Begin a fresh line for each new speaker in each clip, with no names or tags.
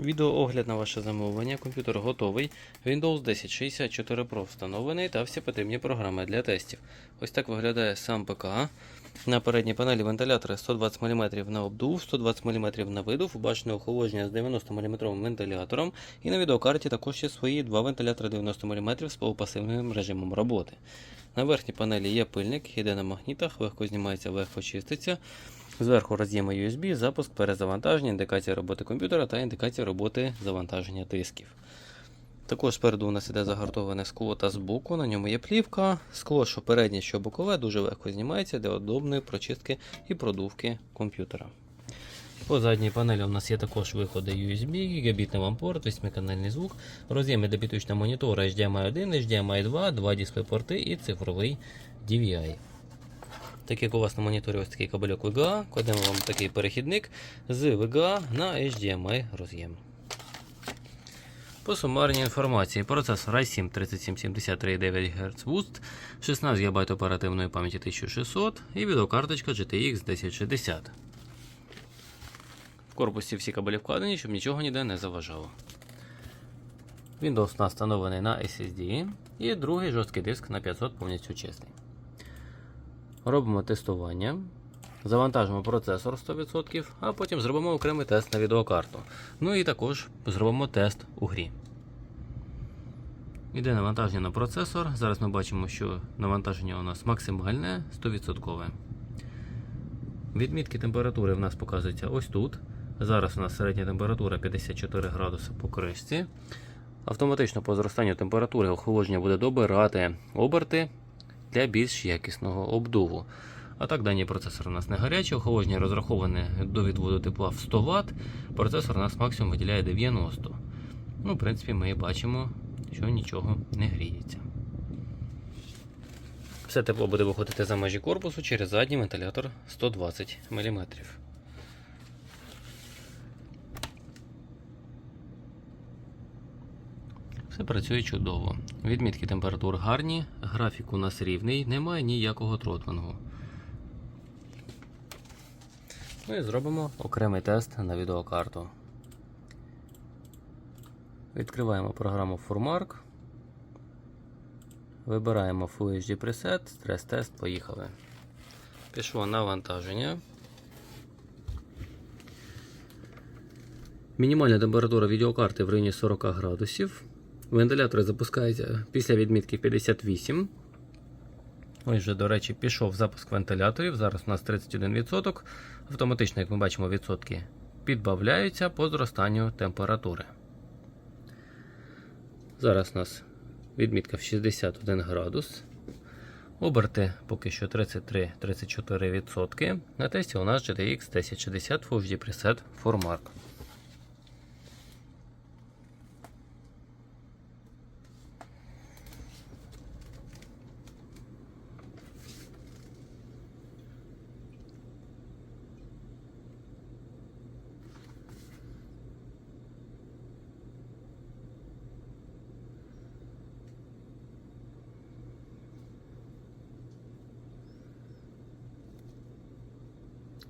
Відеоогляд на ваше замовлення. Комп'ютер готовий. Windows 10 64 Pro встановлений та всі потрібні програми для тестів. Ось так виглядає сам ПК. На передній панелі вентилятори 120 мм на обдув, 120 мм на видув, бачне охолодження з 90 мм вентилятором. І на відеокарті також є свої два вентилятори 90 мм з полупасивним режимом роботи. На верхній панелі є пильник, іде на магнітах, легко знімається, легко чиститься. Зверху роз'єми USB, запуск, перезавантаження, індикація роботи комп'ютера та індикація роботи завантаження дисків. Також спереду у нас іде загартоване скло та збоку, на ньому є плівка. Скло, що переднє, що бокове, дуже легко знімається для удобної прочистки і продувки комп'ютера. По задній панелі у нас є також виходи USB, гігабітний лампорт, 8-канальний звук, роз'єми для підключення монітора HDMI 1, HDMI 2, два DisplayPorти і цифровий DVI. Так як у вас на моніторі ось такий кабельок VGA, кладемо вам такий перехідник з VGA на HDMI роз'єм. По сумарній інформації, процесор i7 3773,9 Гц Boost, 16 ГБ оперативної пам'яті 1600 і відеокарточка GTX 1060. В корпусі всі кабелі вкладені, щоб нічого ніде не заважало. Windows у нас встановлений на SSD і другий жорсткий диск на 500 повністю чистий. Робимо тестування. Завантажимо процесор 100%, а потім зробимо окремий тест на відеокарту. Ну і також зробимо тест у грі. Іде навантаження на процесор. Зараз ми бачимо, що навантаження у нас максимальне 100%. Відмітки температури в нас показуються ось тут. Зараз у нас середня температура 54 градуси по кришці. Автоматично по зростанню температури охолодження буде добирати оберти для більш якісного обдуву. А так, даний процесор у нас не гарячий, охолодження розраховане до відводу тепла в 100 Вт. Процесор у нас максимум виділяє 90. Ну, в принципі, ми бачимо, що нічого не гріється. Все тепло буде виходити за межі корпусу через задній вентилятор 120 мм. Все працює чудово. Відмітки температур гарні, графік у нас рівний, немає ніякого тротмингу. Ну і зробимо окремий тест на відеокарту. Відкриваємо програму FurMark. Вибираємо Full HD Preset, стрес-тест, поїхали. Пішло навантаження. Мінімальна температура відеокарти в районі 40 градусів. Вентилятор запускається після відмітки 58. Ось вже, до речі, пішов запуск вентиляторів. Зараз у нас 31%. Автоматично, як ми бачимо, відсотки підбавляються по зростанню температури. Зараз у нас відмітка в 61 градус. Оберти поки що 33-34%. На тесті у нас GTX 1060 Full HD Preset ForMark.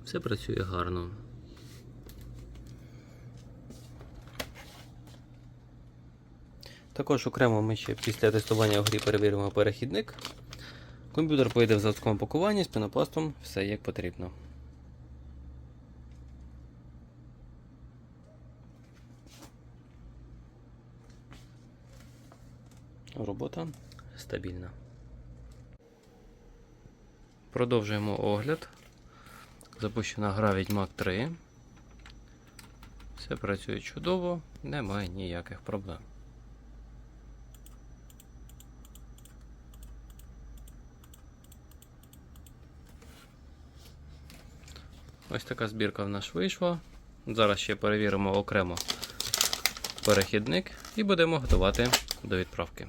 Все працює гарно. Також окремо ми ще після тестування в грі перевіримо перехідник. Комп'ютер поїде в заводському пакуванні з пінопластом, все як потрібно. Робота стабільна. Продовжуємо огляд. Запущена гра Відьмак 3. Все працює чудово, немає ніяких проблем. Ось така збірка в нас вийшла. Зараз ще перевіримо окремо перехідник і будемо готувати до відправки.